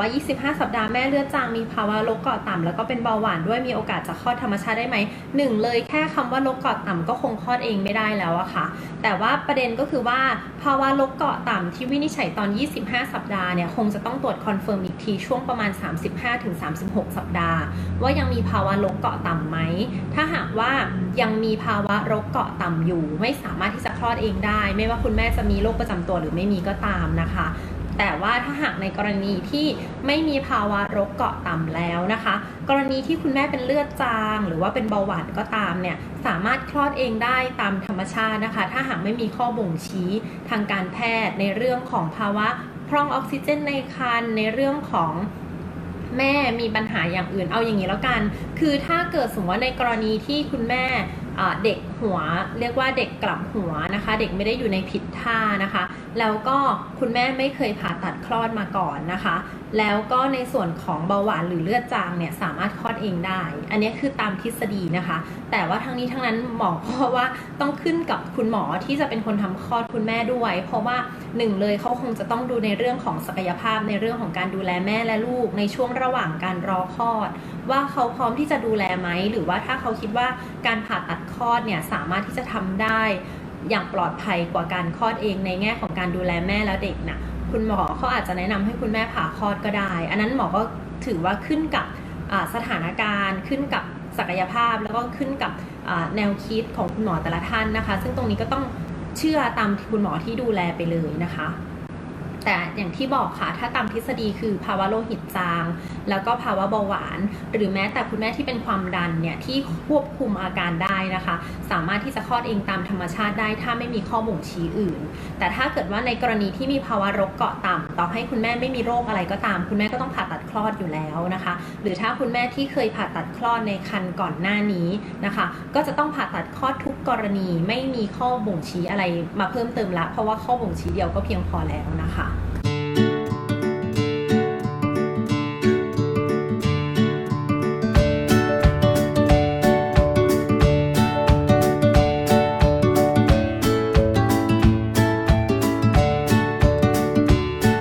ว่า 25 สัปดาห์แม่เลือดจางมีภาวะโรคเกาะต่ำแล้วก็เป็นเบาหวานด้วยมีโอกาสจะคลอดธรรมชาติได้ไหมหนึ่งเลยแค่คำว่าโรคเกาะต่ำก็คงคลอดเองไม่ได้แล้วอะค่ะ แต่ว่าประเด็นก็คือว่าภาวะโรคเกาะต่ำที่วินิจฉัยตอน 25 สัปดาห์เนี่ยคงจะต้องตรวจคอนเฟิร์มอีกทีช่วงประมาณ 35-36 สัปดาห์ ว่ายังมีภาวะโรคเกาะต่ำไหม ถ้าหากว่ายังมีภาวะโรคเกาะต่ำอยู่ ไม่สามารถที่จะคลอดเองได้ ไม่ว่าคุณแม่จะมีโรคประจำตัวหรือไม่มีก็ตามนะคะ แต่ว่าถ้าหากในกรณีที่ไม่มีภาวะโรคเกาะต่ำแล้วนะคะ กรณีที่คุณแม่เป็นเลือดจาง หรือว่าเป็นเบาหวานก็ตามเนี่ยสามารถคลอดเองได้ตามธรรมชาตินะคะ ถ้าหากไม่มีข้อบ่งชี้ทางการแพทย์ในเรื่องของภาวะพร่องออกซิเจนในครรภ์ในเรื่องของแม่มีปัญหาอย่างอื่นเอาอย่างนี้แล้วกัน คือถ้าเกิดสมมติว่าในกรณีที่คุณแม่เด็กหัว เรียกว่าเด็กกลับหัวนะคะ เด็กไม่ได้อยู่ในผิดท่านะคะ แล้วก็คุณแม่ไม่เคยผ่าตัดคลอดมาก่อนนะคะ แล้วก็ในส่วนของเบาหวานหรือเลือดจางเนี่ยสามารถคลอดเองได้ อันนี้คือตามทฤษฎีนะคะ แต่ว่าทั้งนี้ทั้งนั้นหมอก็ว่าต้องขึ้นกับคุณหมอที่จะเป็นคนทำคลอดคุณแม่ด้วย เพราะว่าหนึ่งเลยเขาคงจะต้องดูในเรื่องของศักยภาพในเรื่องของการดูแลแม่และลูก ในช่วงระหว่างการรอคลอด ว่าเขาพร้อมที่จะดูแลไหมหรือว่าถ้าเขาคิดว่าการผ่าตัดคลอดเนี่ยสามารถที่จะทำได้ อย่างปลอดภัยกว่าการคลอดเองในแง่ของการดูแลแม่และเด็กน่ะคุณหมอเขาอาจจะแนะนำให้คุณแม่ผ่าคลอดก็ได้ อันนั้นหมอก็ถือว่าขึ้นกับสถานการณ์ขึ้นกับศักยภาพแล้วก็ขึ้นกับแนวคิดของคุณหมอแต่ละท่านนะคะ ซึ่งตรงนี้ก็ต้องเชื่อตามคุณหมอที่ดูแลไปเลยนะคะ แต่อย่างที่บอกค่ะ ถ้าตามทฤษฎีคือภาวะโลหิตจาง แล้วก็ภาวะเบาหวาน หรือแม้แต่คุณแม่ที่เป็นความดันเนี่ยที่ควบคุมอาการได้นะคะ สามารถที่จะคลอดเองตามธรรมชาติได้ ถ้าไม่มีข้อบ่งชี้อื่น แต่ถ้าเกิดว่าในกรณีที่มีภาวะรคเกาะต่ำต่อให้คุณแม่ไม่มีโรคอะไรก็ตาม คุณแม่ก็ต้องผ่าตัดคลอดอยู่แล้วนะคะ หรือถ้าคุณแม่ที่เคยผ่าตัดคลอดในครรภ์ก่อนหน้านี้นะคะ ก็จะต้องผ่าตัดคลอดทุกกรณีไม่มีข้อบ่งชี้อะไรมาเพิ่มเติมละเพราะว่าข้อบ่งชี้เดียวก็เพียงพอแล้วนะคะ